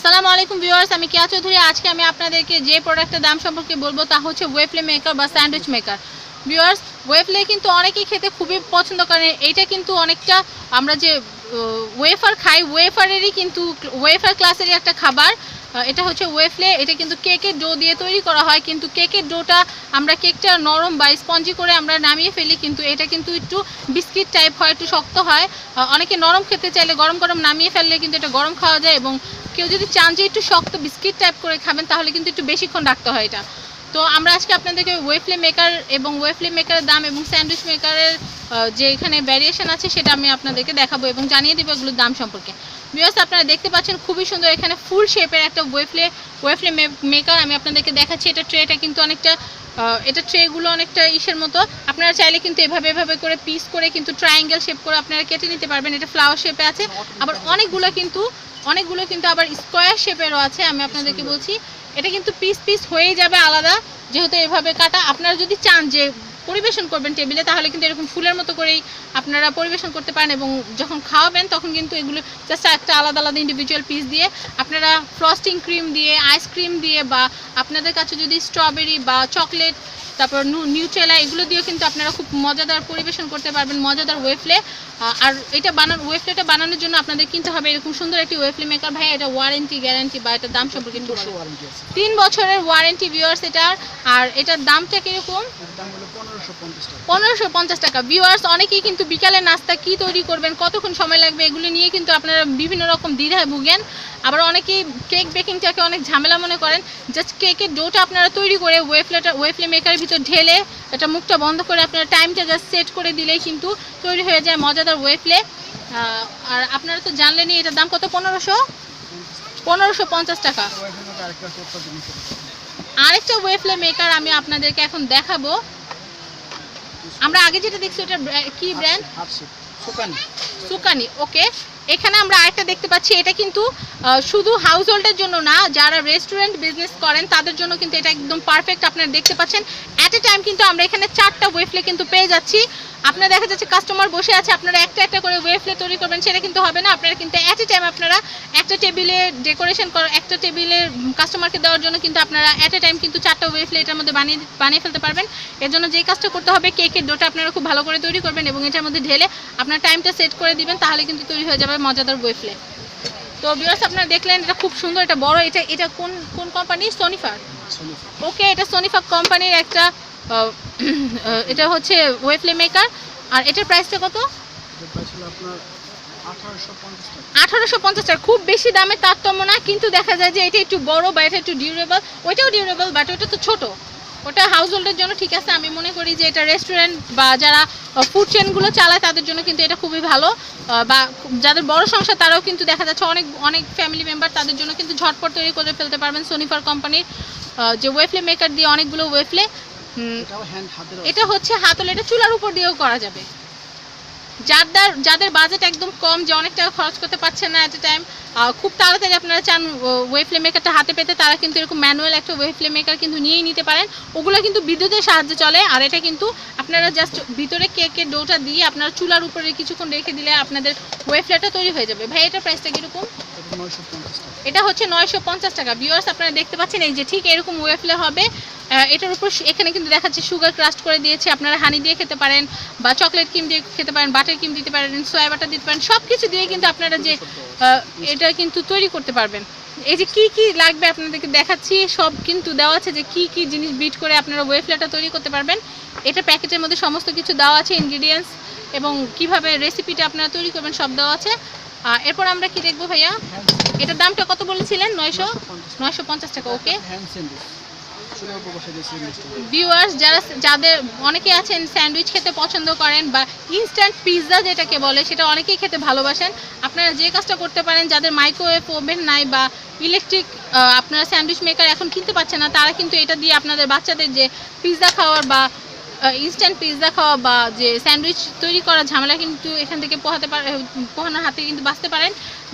আসসালামু আলাইকুম ভিউয়ার্স, আমি কিয়া চৌধুরী। আজকে আমি আপনাদেরকে যে প্রোডাক্টের দাম সম্পর্কে বলব তা হচ্ছে ওয়েফলে মেকার বা স্যান্ডউইচ মেকার ভিউয়ার্স ওয়েফলে কিন্তু অনেকেই খেতে খুবই পছন্দ করে। এইটা কিন্তু অনেকটা আমরা যে ওয়েফার খাই ওয়েফারেরই কিন্তু ওয়েফার ক্লাসেরই একটা খাবার। এটা হচ্ছে ওয়েফলে এটা কিন্তু কেকের ডো দিয়ে তৈরি করা হয়। কিন্তু কেকের ডোটা আমরা কেকটা নরম বা স্পঞ্জি করে আমরা নামিয়ে ফেলি, কিন্তু এটা কিন্তু একটু বিস্কিট টাইপ হয়, একটু শক্ত হয়। অনেকে নরম খেতে চাইলে গরম গরম নামিয়ে ফেললে কিন্তু এটা গরম খাওয়া যায় এবং কেউ যদি চান যে একটু শক্ত বিস্কিট টাইপ করে খাবেন, তাহলে কিন্তু একটু বেশিক্ষণ রাখতে হয় এটা। তো আমরা আজকে আপনাদেরকে ওয়েফলে মেকার এবং ওয়েফলে মেকারের দাম এবং স্যান্ডউইচ মেকারের যে এখানে ভ্যারিয়েশন আছে সেটা আমি আপনাদেরকে দেখাবো এবং জানিয়ে দেবো এগুলোর দাম সম্পর্কে। বিকজ আপনারা দেখতে পাচ্ছেন খুবই সুন্দর এখানে ফুল শেপের একটা ওয়েফলে ওয়েফলে মেকার আমি আপনাদেরকে দেখাচ্ছি। এটা ট্রেটা কিন্তু অনেকটা এটা ট্রেগুলো অনেকটা ইসের মতো। আপনারা চাইলে কিন্তু এভাবে এভাবে করে পিস করে কিন্তু ট্রায়াঙ্গেল শেপ করে আপনারা কেটে নিতে পারবেন। এটা ফ্লাওয়ার শেপে আছে। আবার অনেকগুলো কিন্তু অনেকগুলো কিন্তু আবার স্কোয়ার শেপেরও আছে আমি আপনাদেরকে বলছি। এটা কিন্তু পিস পিস হয়েই যাবে আলাদা যেহেতু এভাবে কাটা। আপনারা যদি চান যে পরিবেশন করবেন টেবিলে তাহলে কিন্তু এরকম ফুলের মতো করেই আপনারা পরিবেশন করতে পারেন এবং যখন খাওয়াবেন তখন কিন্তু এগুলো জাস্ট একটা আলাদা আলাদা ইন্ডিভিজুয়াল পিস দিয়ে আপনারা ফ্রস্টিং ক্রিম দিয়ে আইসক্রিম দিয়ে বা আপনাদের কাছে যদি স্ট্রবেরি বা চকলেট তারপর নিউট্রেলা এগুলো দিয়েও কিন্তু আপনারা খুব মজাদার পরিবেশন করতে পারবেন মজাদার ওয়েফলে আর এটা বানানো ওয়েফলেটা বানানোর জন্য আপনাদের কিনতে হবে এরকম সুন্দর একটি ওয়েফলে মেকার ভাই এটা ওয়ারেন্টি গ্যারান্টি বা এটার দাম সম্পর্কে তিন বছরের ওয়ারেন্টি ভিউয়ার্স এটার আর এটার দামটা কীরকম? পনেরোশো পঞ্চাশ টাকা। ভিউয়ার্স অনেকেই কিন্তু বিকালে নাস্তা কি তৈরি করবেন কতক্ষণ সময় লাগবে এগুলো নিয়ে কিন্তু আপনারা বিভিন্ন রকম দ্বিধায় ভুগেন। আবার অনেকেই কেক বেকিংটাকে অনেক ঝামেলা মনে করেন। জাস্ট কেকের ডোটা আপনারা তৈরি করে ওয়েফলেটা ওয়েফলে মেকারের ভিতর ঢেলে এটা মুখটা বন্ধ করে আপনারা টাইমটা জাস্ট সেট করে দিলেই কিন্তু তৈরি হয়ে যায় মজাদার ওয়েফলে আর আপনারা তো জানলেনই এটার দাম কত? পনেরোশো? পনেরোশো পঞ্চাশ টাকা। আরেকটা ওয়েফলে মেকার আমি আপনাদেরকে এখন দেখাবো। আমরা আগে যেটা দেখছি ওটা কি ব্র্যান্ড সুকানি। সুকানি ওকে এখানে আমরা আরেকটা দেখতে পাচ্ছি এটা কিন্তু শুধু হাউস হোল্ডের জন্য না যারা রেস্টুরেন্ট বিজনেস করেন তাদের জন্য কিন্তু এটা একদম পারফেক্ট আপনারা দেখতে পাচ্ছেন। অ্যাট এ টাইম কিন্তু আমরা এখানে চারটা ওয়েফলে কিন্তু পেয়ে যাচ্ছি। আপনারা দেখা যাচ্ছে কাস্টমার বসে আছে, আপনারা একটা একটা করে ওয়েফলে তৈরি করবেন, সেটা কিন্তু হবে না। আপনারা কিন্তু অ্যাট এ টাইম আপনারা একটা টেবিলে ডেকোরেশন কর, একটা টেবিলে কাস্টমারকে দেওয়ার জন্য কিন্তু আপনারা অ্যাট এ টাইম কিন্তু চারটা ওয়েফলে এটার মধ্যে বানিয়ে বানিয়ে ফেলতে পারবেন। এর জন্য যেই কাজটা করতে হবে কেকের ডোটা আপনারা খুব ভালো করে তৈরি করবেন এবং এটার মধ্যে ঢেলে আপনার টাইমটা সেট করে দিবেন, তাহলে কিন্তু তৈরি হয়ে যাবে মজাদার ওয়েফলে তো বিয়ার্স আপনারা দেখলেন এটা খুব সুন্দর, এটা বড়, এটা এটা কোন কোন কোম্পানি সোনিফার সনিফা ওকে এটা সোনিফা কোম্পানির একটা এটা হচ্ছে ওয়েফলে মেকার আর এটার প্রাইসটা কত? আঠারোশো পঞ্চাশ টাকা। আঠারোশো পঞ্চাশ টাকা খুব বেশি দামের তারতম্য না কিন্তু দেখা যায় যে এটা একটু বড় বা এটা একটু ডিউরেবল ওইটাও ডিউরেবল বাট ওটা তো ছোট। ওটা হাউস হোল্ডের জন্য ঠিক আছে আমি মনে করি যে এটা রেস্টুরেন্ট বা যারা ফুড চেনগুলো চালায় তাদের জন্য কিন্তু এটা খুবই ভালো। বা যাদের বড় সংসার তারাও কিন্তু দেখা যাচ্ছে অনেক অনেক ফ্যামিলি মেম্বার তাদের জন্য কিন্তু ঝটপট তৈরি করে ফেলতে পারবেন সোনিফার কোম্পানির। যে ওয়েফলে মেকার দিয়ে অনেকগুলো ওয়েফলে এটা হচ্ছে হাতল এটা চুলার উপর দিয়েও করা যাবে। যাদের যাদের বাজেট একদম কম যে অনেক টাকা খরচ করতে পারছেন না এট এ টাইম খুব তাড়াতাড়ি আপনারা চান ওয়েফলে মেকারটা হাতে পেতে তারা কিন্তু এরকম ম্যানুয়াল একটা ওয়েফলে মেকার কিন্তু নিয়েই নিতে পারেন। ওগুলো কিন্তু বিদ্যুতের সাহায্যে চলে আর এটা কিন্তু আপনারা জাস্ট ভিতরে কেকের ডোটা দিয়ে আপনারা চুলার উপরে কিছুক্ষণ রেখে দিলে আপনাদের ওয়েফলেটা তৈরি হয়ে যাবে। ভাই এটার প্রাইসটা কীরকম? নয়শো পঞ্চাশ এটা হচ্ছে নয়শো পঞ্চাশ টাকা। ভিউয়ার্স আপনারা দেখতে পাচ্ছেন এই যে ঠিক এরকম ওয়েফলে হবে। এটার উপর এখানে কিন্তু দেখাচ্ছে সুগার ক্রাস্ট করে দিয়েছে। আপনারা হানি দিয়ে খেতে পারেন বা চকলেট ক্রিম দিয়ে খেতে পারেন বাটার ক্রিম দিতে পারেন সোয়া বাটার দিতে পারেন সব কিছু দিয়ে কিন্তু আপনারা যে এটা কিন্তু তৈরি করতে পারবেন। এই যে কি কি লাগবে আপনাদেরকে দেখাচ্ছি, সব কিন্তু দেওয়া আছে যে কি কি জিনিস বিট করে আপনারা ওয়েফলেটা তৈরি করতে পারবেন। এটা প্যাকেটের মধ্যে সমস্ত কিছু দেওয়া আছে ইনগ্রিডিয়েন্টস এবং কীভাবে রেসিপিটা আপনারা তৈরি করবেন সব দেওয়া আছে। এরপর আমরা কি দেখব ভাইয়া? এটার দামটা কত বলেছিলেন? নয়শো? নয়শো পঞ্চাশ টাকা ওকে ভিউয়ার্স যারা যাদের অনেকে আছেন স্যান্ডউইচ খেতে পছন্দ করেন বা ইনস্ট্যান্ট পিৎজা যেটাকে বলে, সেটা অনেকেই খেতে ভালোবাসেন। আপনারা যে কাজটা করতে পারেন, যাদের মাইক্রোওয়েভ ওভেন নাই বা ইলেকট্রিক আপনারা স্যান্ডউইচ মেকার এখন কিনতে পাচ্ছেন না, তারা কিন্তু এটা দিয়ে আপনাদের বাচ্চাদের যে পিৎজা খাওয়ার বা ইনস্ট্যান্ট পিৎজা খাওয়া বা যে স্যান্ডউইচ তৈরি করা ঝামেলা কিন্তু এখান থেকে পোহাতে পারে, পোহানোর হাতে কিন্তু বাঁচতে পারেন।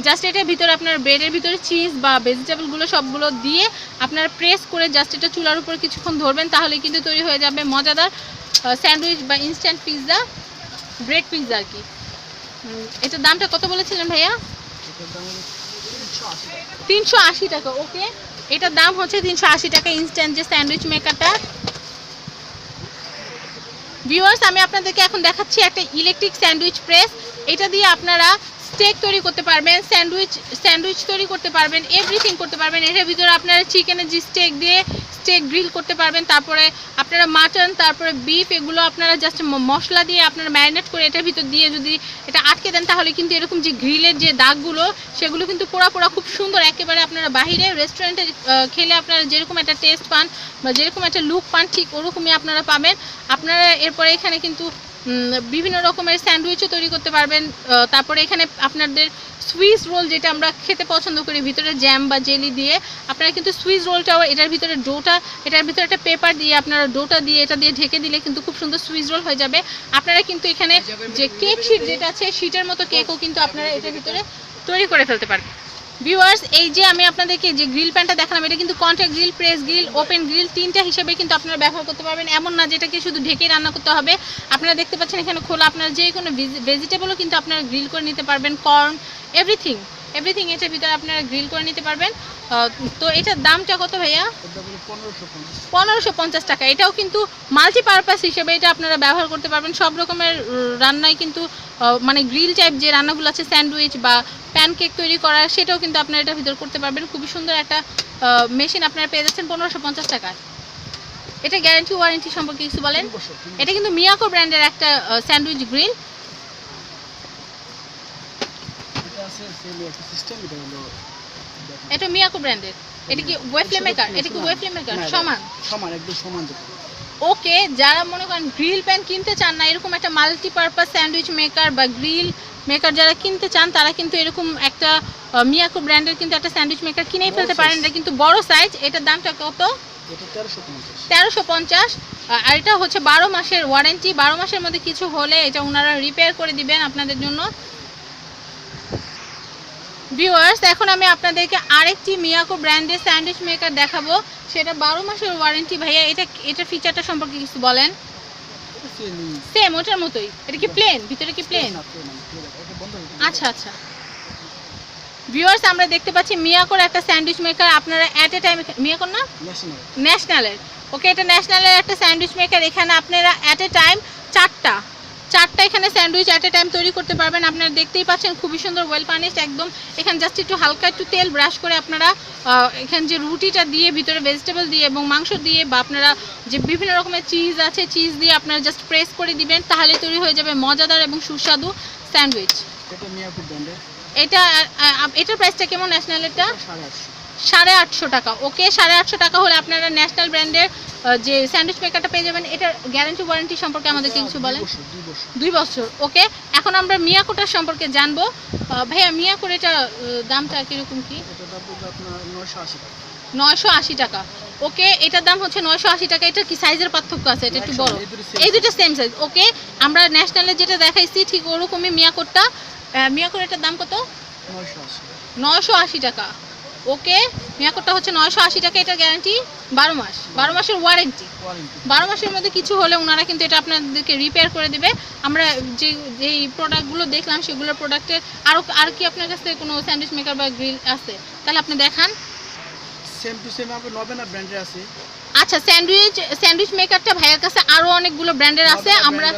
জাস্ট এটার ভিতরে আপনার ব্রেডের ভিতরে চিজ বা ভেজিটেবলগুলো সবগুলো দিয়ে আপনার প্রেস করে জাস্ট এটা চুলার উপর কিছুক্ষণ ধরবেন, তাহলে কিন্তু তৈরি হয়ে যাবে মজাদার স্যান্ডউইচ বা ইনস্ট্যান্ট পিৎজা ব্রেড পিৎজা আর কি। এটার দামটা কত বলেছিলেন ভাইয়া? তিনশো আশি টাকা, ওকে। এটার দাম হচ্ছে তিনশো আশি টাকা ইনস্ট্যান্ট যে স্যান্ডউইচ মেকারটা ভিউয়ার্স আমি আপনাদেরকে এখন দেখাচ্ছি একটা ইলেকট্রিক স্যান্ডউইচ প্রেস এটা দিয়ে আপনারা স্টেক তৈরি করতে পারবেন স্যান্ডউইচ স্যান্ডউইচ তৈরি করতে পারবেন এভরিথিং করতে পারবেন। এটার ভিতরে আপনারা চিকেনের যে স্টেক দিয়ে স্টেক গ্রিল করতে পারবেন, তারপরে আপনারা মাটন তারপরে বিফ এগুলো আপনারা জাস্ট মশলা দিয়ে আপনারা ম্যারিনেট করে এটার ভিতর দিয়ে যদি এটা আটকে দেন, তাহলে কিন্তু এরকম যে গ্রিলের যে দাগগুলো, সেগুলো কিন্তু পোড়া পোড়া খুব সুন্দর। একেবারে আপনারা বাইরে রেস্টুরেন্টে খেলে আপনারা যেরকম একটা টেস্ট পান বা যেরকম একটা লুক পান, ঠিক ওরকমই আপনারা পাবেন। আপনারা এরপরে এখানে কিন্তু বিভিন্ন রকমের স্যান্ডউইচও তৈরি করতে পারবেন। তারপরে এখানে আপনাদের সুইস রোল যেটা আমরা খেতে পছন্দ করি, ভিতরে জ্যাম বা জেলি দিয়ে। আপনারা কিন্তু সুইস রোলটাও এটার ভিতরে ডোটা, এটার ভিতরে একটা পেপার দিয়ে আপনারা ডোটা দিয়ে এটা দিয়ে ঢেকে দিলে কিন্তু খুব সুন্দর সুইস রোল হয়ে যাবে। আপনারা কিন্তু এখানে যে কেক শিট যেটা আছে, শিটের মতো কেকও কিন্তু আপনারা এটার ভিতরে তৈরি করে ফেলতে পারবেন। ভিউয়ার্স, এই যে আমি আপনাদেরকে যে গ্রিল প্যানটা দেখালাম, এটা কিন্তু contact grill, press grill, open grill, তিনটা হিসেবে কিন্তু আপনারা ব্যবহার করতে পারবেন। এমন না যেটাকে শুধু ঢেকে রান্না করতে হবে। আপনারা দেখতে পাচ্ছেন এখানে খোলা, আপনারা যে কোনো ভেজিটেবলও কিন্তু আপনারা গ্রিল করে নিতে পারবেন। কর্ন এভরিথিং এভরিথিং এটার ভিতরে আপনারা গ্রিল করে নিতে পারবেন। তো এটার দামটা কত ভাইয়া? পনেরোশো পঞ্চাশ টাকা। এটাও কিন্তু মাল্টিপারপাস হিসেবে এটা আপনারা ব্যবহার করতে পারবেন। সব রকমের রান্নায় কিন্তু মানে গ্রিল টাইপ যে রান্নাগুলো আছে স্যান্ডউইচ বা প্যানকেক তৈরি করা সেটাও কিন্তু আপনারা এটার ভিতর করতে পারবেন। খুবই সুন্দর একটা মেশিন আপনারা পেয়ে যাচ্ছেন পনেরোশো পঞ্চাশ টাকায়। এটা গ্যারান্টি ওয়ারেন্টি সম্পর্কে কিছু বলেন? এটা কিন্তু মিয়াকো ব্র্যান্ডের একটা স্যান্ডউইচ গ্রিল এটা একটা সিস্টেম এটা হলো এটা মিয়াকো ব্র্যান্ডের এটা কি ওয়েফলে মেকার এটা কি ওয়েফলে মেকার সমান। সমান একদম সমান ওকে যারা মনে করেন গ্রিল প্যান কিনতে চান না এরকম একটা মাল্টিপারপাস স্যান্ডউইচ মেকার বা গ্রিল মেকার যারা কিনতে চান তারা কিন্তু এরকম একটা মিয়াকো ব্র্যান্ডের কিন্তু একটা স্যান্ডউইচ মেকার কিনেই ফেলতে পারেন। এটা কিন্তু বড় সাইজ এটার দামটা কত? তেরোশো পঞ্চাশ। আর এটা হচ্ছে বারো মাসের ওয়ারেন্টি বারো মাসের মধ্যে কিছু হলে এটা ওনারা রিপেয়ার করে দিবেন আপনাদের জন্য। ভিউয়ার্স এখন আমি আপনাদেরকে আরেকটি মিয়াকো ব্র্যান্ডের স্যান্ডউইচ মেকার দেখাবো। সেটা বারো মাসের ওয়ারেন্টি ভাইয়া এটা এটা ফিচারটা সম্পর্কে কিছু বলেন? সেম ওটার মতোই। এটা কি প্লেন ভিতরে কি প্লেন। আচ্ছা আচ্ছা। ভিউয়ার্স আমরা দেখতে পাচ্ছি মিয়াকোর একটা স্যান্ডউইচ মেকার। আপনারা অ্যাট এ টাইম মিয়াকোর না? ন্যাশনাল ন্যাশনালের ওকে এটা ন্যাশনালের একটা স্যান্ডউইচ মেকার। এখানে আপনারা অ্যাট এ টাইম চারটা চারটা এখানে স্যান্ডউইচ অ্যাট এ টাইম তৈরি করতে পারবেন। আপনারা দেখতেই পাচ্ছেন খুবই সুন্দর ওয়েল পানিশড একদম। এখানে জাস্ট একটু হালকা একটু তেল ব্রাশ করে আপনারা এখানে যে রুটিটা দিয়ে ভিতরে ভেজিটেবল দিয়ে এবং মাংস দিয়ে বা আপনারা যে বিভিন্ন রকমের চিজ আছে চিজ দিয়ে আপনারা জাস্ট প্রেস করে দিবেন তাহলে তৈরি হয়ে যাবে মজাদার এবং সুস্বাদু স্যান্ডউইচ। এটা এটা প্রাইসটা কেমন ন্যাশনালেরটা সাড়ে আটশো। সাড়ে আটশো টাকা। ওকে সাড়ে আটশো টাকা হলে আপনারা ন্যাশনাল ব্র্যান্ডের যে স্যান্ডউইচ মেকারটা পেয়ে যাবেন এটার গ্যারান্টি ওয়ারেন্টি সম্পর্কে আমাদেরকে কিছু বলেন? দুই বছর ওকে। এখন আমরা মিয়াকোটার সম্পর্কে জানব। ভাইয়া মিয়াকোর এটা দামটা কীরকম কি? নয়শো আশি টাকা। ওকে এটার দাম হচ্ছে নয়শো আশি টাকা। এটা কি সাইজের পার্থক্য আছে? এটা একটু বড় এই দুটো সেম সাইজ ওকে। আমরা ন্যাশনালের যেটা দেখাইছি ঠিক ওরকমই মিয়াকোরটা। আহ, মিয়াকোর এটার দাম কত? নয়শো আশি টাকা। ওকে মিয়াকোরটা হচ্ছে নয়শো আশি টাকা এটা গ্যারান্টি বারো মাস। বারো মাসের ওয়ারেন্টি বারো মাসের মধ্যে কিছু হলে ওনারা কিন্তু এটা আপনাদেরকে রিপেয়ার করে দেবে। আমরা যে যেই প্রোডাক্টগুলো দেখলাম সেগুলো প্রোডাক্টের আরও আর কি আপনার কাছে কোনো স্যান্ডউইচ মেকার বা গ্রিল আছে? তাহলে আপনি দেখান। সেম টু সেম নবেনা ব্র্যান্ডের আছে। আচ্ছা স্যান্ডউইচ স্যান্ডউইচ মেকারটা ভাইয়ের কাছে আরও অনেকগুলো ব্র্যান্ডের আছে। আমরা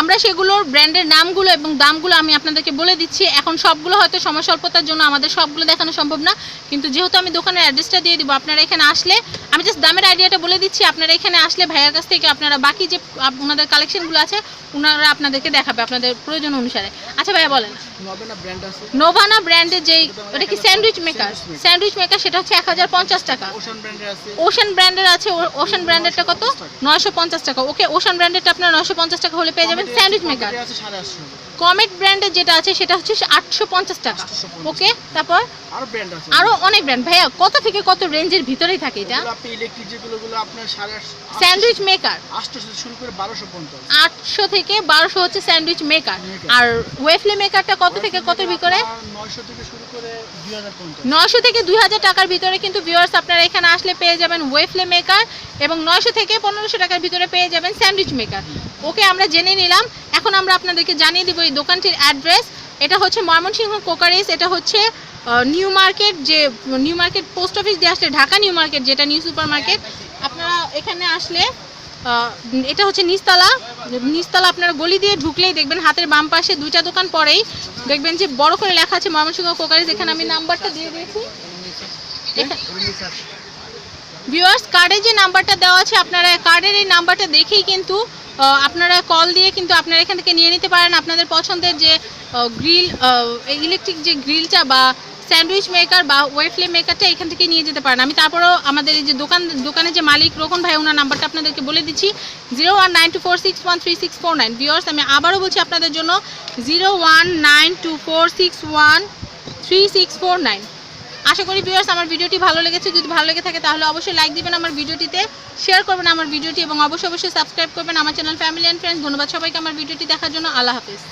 আমরা সেগুলোর ব্র্যান্ডের নামগুলো এবং দামগুলো আমি আপনাদেরকে বলে দিচ্ছি। এখন সবগুলো হয়তো সময় স্বল্পতার জন্য আমাদের সবগুলো দেখানো সম্ভব না। কিন্তু যেহেতু আমি দোকানের অ্যাড্রেসটা দিয়ে দিব আপনারা এখানে আসলে আমি জাস্ট দামের আইডিয়াটা বলে দিচ্ছি। আপনারা এখানে আসলে ভাইয়ের কাছ থেকে আপনারা বাকি যে ওনাদের কালেকশনগুলো আছে ওনারা আপনাদেরকে দেখাবে আপনাদের প্রয়োজন অনুসারে। আচ্ছা ভাইয়া বলেন। নোভানা ব্র্যান্ডের যেই ওটা কি স্যান্ডউইচ মেকার স্যান্ডউইচ মেকার সেটা হচ্ছে এক হাজার পঞ্চাশ টাকা। ওশান ব্র্যান্ডের আছে ওশান ব্র্যান্ডের ব্র্যান্ডেরটা কত? নয়শো পঞ্চাশ টাকা। ওকে ওশান ব্র্যান্ডেরটা আপনার নয়শো পঞ্চাশ টাকা হলে পেয়ে যাবেন। স্যান্ডউইচ মেকার কমেট ব্র্যান্ডের যেটা আছে সেটা হচ্ছে আটশো পঞ্চাশ টাকা। ওকে তারপর? আরও ব্র্যান্ড আছে। আরও অনেক ব্র্যান্ড ভাইয়া কত থেকে কত রেঞ্জের ভিতরেই থাকে এটা? স্যান্ডউইচ মেকার আটশো থেকে বারোশো পঞ্চাশ। আটশো থেকে বারোশো হচ্ছে স্যান্ডউইচ মেকার আর ওয়েফলে মেকারটা কত থেকে কত ভিতরে? নয়শো থেকে শুরু নয়শো থেকে দুই হাজার টাকার ভিতরে কিন্তু ভিউয়ার্স আপনারা এখানে আসলে পেয়ে যাবেন ওয়েফলে মেকার এবং নয়শো থেকে পনেরোশো টাকার ভিতরে পেয়ে যাবেন স্যান্ডউইচ মেকার ওকে আমরা জেনে নিলাম। এখন আমরা আপনাদেরকে জানিয়ে দিব এই দোকানটির অ্যাড্রেস এটা হচ্ছে ময়মনসিংহ কোকারিস। এটা হচ্ছে নিউ মার্কেট যে নিউ মার্কেট পোস্ট অফিস দিয়ে আসলে ঢাকা নিউ মার্কেট যেটা নিউ সুপার মার্কেট আপনারা এখানে আসলে এটা হচ্ছে নিচতলা। নিচতলা আপনারা গলি দিয়ে ঢুকলেই দেখবেন, হাতের বাম পাশে দুইটা দোকান পরেই দেখবেন যে বড় করে লেখা আছে ময়মনসিংহ কোকারিজ। এখানে আমি নাম্বারটা দিয়ে দিয়েছি। ভিউয়ার্স কার্ডে যে নাম্বারটা দেওয়া আছে, আপনারা কার্ডের এই নাম্বারটা দেখেই কিন্তু আপনারা কল দিয়ে কিন্তু আপনারা এখান থেকে নিয়ে নিতে পারেন। আপনাদের পছন্দের যে গ্রিল ইলেকট্রিক যে গ্রিলটা বা স্যান্ডউইচ মেকার বা ওয়েফলে মেকারটা এখান থেকে নিয়ে যেতে পারেন। আমি তারপরেও আমাদের এই যে দোকান দোকানের যে মালিক রোকন ভাই, ওনার নাম্বারটা আপনাদেরকে বলে দিচ্ছি। Zero one nine two four six one three six four nine. Viewers, আমি আবারও বলছি আপনাদের জন্য, zero one nine two four six one three six four nine. আশা করি ভিউয়ার্স, আমার ভিডিওটি ভালো লেগেছে। যদি ভালো লেগে থাকে, তাহলে অবশ্যই লাইক দিবেন আমার ভিডিওটিতে, শেয়ার করবেন আমার ভিডিওটি, এবং অবশ্যই অবশ্যই সাবস্ক্রাইব করবেন আমার চ্যানেল ফ্যামিলি অ্যান্ড ফ্রেন্ডস। ধন্যবাদ সবাইকে আমার ভিডিওটি দেখার জন্য। আল্লাহ হাফিজ।